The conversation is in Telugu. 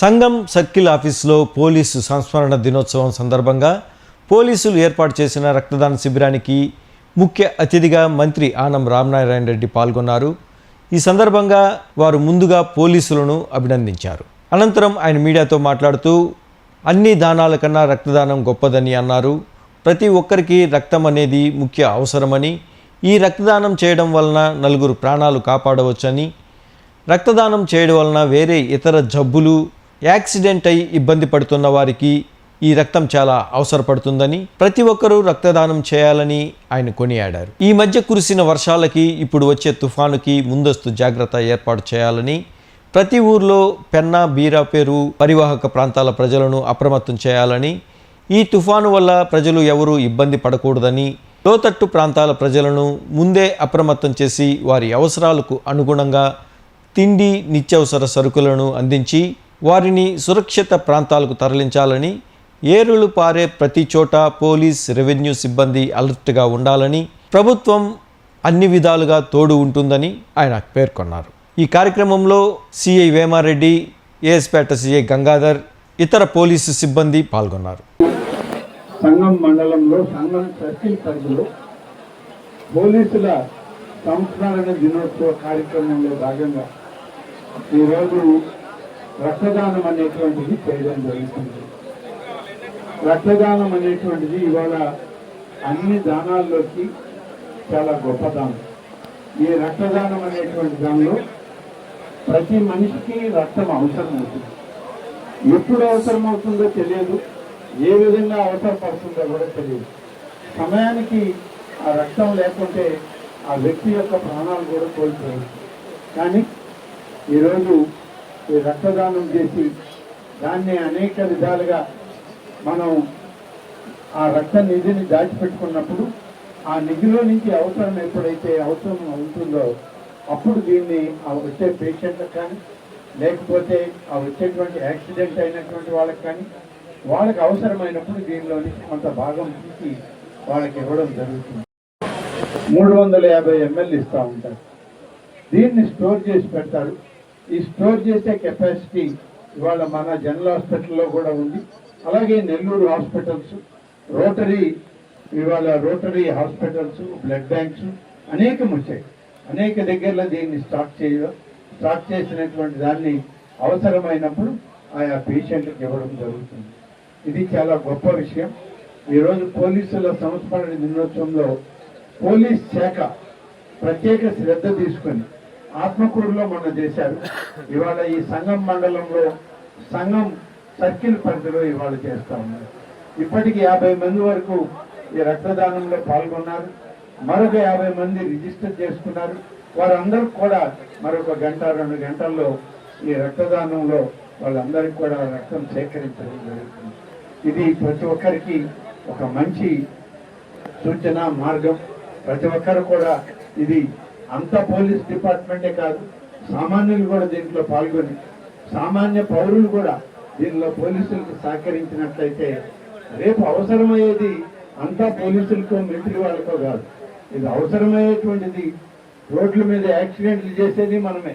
సంఘం సర్కిల్ ఆఫీసులో పోలీసు సంస్మరణ దినోత్సవం సందర్భంగా పోలీసులు ఏర్పాటు చేసిన రక్తదాన శిబిరానికి ముఖ్య అతిథిగా మంత్రి ఆనం రామనారాయణ రెడ్డి పాల్గొన్నారు. ఈ సందర్భంగా వారు ముందుగా పోలీసులను అభినందించారు. అనంతరం ఆయన మీడియాతో మాట్లాడుతూ అన్ని దానాల కన్నా రక్తదానం గొప్పదని అన్నారు. ప్రతి ఒక్కరికి రక్తం అనేది ముఖ్య అవసరమని ఈ రక్తదానం చేయడం వలన నలుగురు ప్రాణాలు కాపాడవచ్చని రక్తదానం చేయడం వలన వేరే ఇతర జబ్బులు యాక్సిడెంట్ అయి ఇబ్బంది పడుతున్న వారికి ఈ రక్తం చాలా అవసరపడుతుందని ప్రతి ఒక్కరూ రక్తదానం చేయాలని ఆయన కొనియాడారు. ఈ మధ్య కురిసిన వర్షాలకి ఇప్పుడు వచ్చే తుఫానుకి ముందస్తు జాగ్రత్త ఏర్పాటు చేయాలని ప్రతి ఊర్లో పెన్నా బీరాపేరు పరివాహక ప్రాంతాల ప్రజలను అప్రమత్తం చేయాలని ఈ తుఫాను వల్ల ప్రజలు ఎవరూ ఇబ్బంది పడకూడదని లోతట్టు ప్రాంతాల ప్రజలను ముందే అప్రమత్తం చేసి వారి అవసరాలకు అనుగుణంగా తిండి నిత్యవసర సరుకులను అందించి వారిని సురక్షిత ప్రాంతాలకు తరలించాలని ఏరులు పారే ప్రతి చోట పోలీస్ రెవెన్యూ సిబ్బంది అలర్ట్గా ఉండాలని ప్రభుత్వం అన్ని విధాలుగా తోడు ఉంటుందని ఆయన పేర్కొన్నారు. ఈ కార్యక్రమంలో సిఐ వేమారెడ్డి ఏఎస్పేట సిఐ గంగాధర్ ఇతర పోలీసు సిబ్బంది పాల్గొన్నారు. సంఘం మండలంలో సంఘం సర్కిల్ పరిధిలో పోలీసుల సంస్మరణ దినోత్సవ కార్యక్రమంలో భాగంగా ఈరోజు రక్తదానం అనేటువంటిది చేయడం జరుగుతుంది. రక్తదానం అనేటువంటిది ఇవాళ అన్ని దానాల్లోకి చాలా గొప్ప దానం. ఈ రక్తదానం అనేటువంటి దానిలో ప్రతి మనిషికి రక్తం అవసరం అవుతుంది ఎప్పుడు అవసరం అవుతుందో తెలియదు. ఏ విధంగా అవసరపడుతుందో కూడా తెలియదు. సమయానికి ఆ రక్తం లేకుంటే ఆ వ్యక్తి యొక్క ప్రాణాలు కూడా కోల్పోవచ్చు కానీ ఈరోజు ఈ రక్తదానం చేసి దాన్ని అనేక విధాలుగా మనం ఆ రక్త నిధిని దాచిపెట్టుకున్నప్పుడు ఆ నిధిలో నుంచి అవసరం ఎప్పుడైతే అవసరం ఉంటుందో అప్పుడు దీన్ని ఆ వచ్చే పేషెంట్లకు కానీ లేకపోతే ఆ వచ్చేటువంటి యాక్సిడెంట్ అయినటువంటి వాళ్ళకి కానీ వాళ్ళకి అవసరమైనప్పుడు దీనిలో నుంచి కొంత భాగం తీసి వాళ్ళకి ఇవ్వడం జరుగుతుంది. మూడు వందల యాభై ఎంఎల్ ఇస్తూ ఉంటారు. దీన్ని స్టోర్ చేసి పెడతారు. ఈ స్టోర్ చేసే కెపాసిటీ ఇవాళ మన జనరల్ హాస్పిటల్లో కూడా ఉంది. అలాగే నెల్లూరు హాస్పిటల్స్ రోటరీ ఇవాళ రోటరీ హాస్పిటల్స్ బ్లడ్ బ్యాంక్స్ అనేకం వచ్చాయి. అనేక దగ్గరలో దీన్ని స్టాక్ చేయడం స్టాక్ చేసినటువంటి దాన్ని అవసరమైనప్పుడు ఆయా పేషెంట్కి ఇవ్వడం జరుగుతుంది. ఇది చాలా గొప్ప విషయం. ఈరోజు పోలీసుల సంస్మరణ దినోత్సవంలో పోలీస్ శాఖ ప్రత్యేక శ్రద్ధ తీసుకొని ఆత్మకూరులో మొన్న చేశారు. ఇవాళ ఈ సంఘం మండలంలో సంఘం సర్కిల్ పరిధిలో ఇవాళ చేస్తా ఉన్నారు. ఇప్పటికి యాభై మంది వరకు ఈ రక్తదానంలో పాల్గొన్నారు. మరొక యాభై మంది రిజిస్టర్ చేసుకున్నారు. వారందరూ కూడా మరొక గంట రెండు గంటల్లో ఈ రక్తదానంలో వాళ్ళందరికీ కూడా రక్తం సేకరించడం జరుగుతుంది. ఇది ప్రతి ఒక్కరికి ఒక మంచి సూచన మార్గం. ప్రతి ఒక్కరు కూడా ఇది అంత పోలీస్ డిపార్ట్మెంటే కాదు సామాన్యులు కూడా దీంట్లో పాల్గొని సామాన్య పౌరులు కూడా దీనిలో పోలీసులకు సహకరించినట్లయితే రేపు అవసరమయ్యేది అంతా పోలీసులకో మిలిటరీ వాళ్ళకో కాదు. ఇది అవసరమయ్యేటువంటిది రోడ్ల మీద యాక్సిడెంట్లు చేసేది మనమే.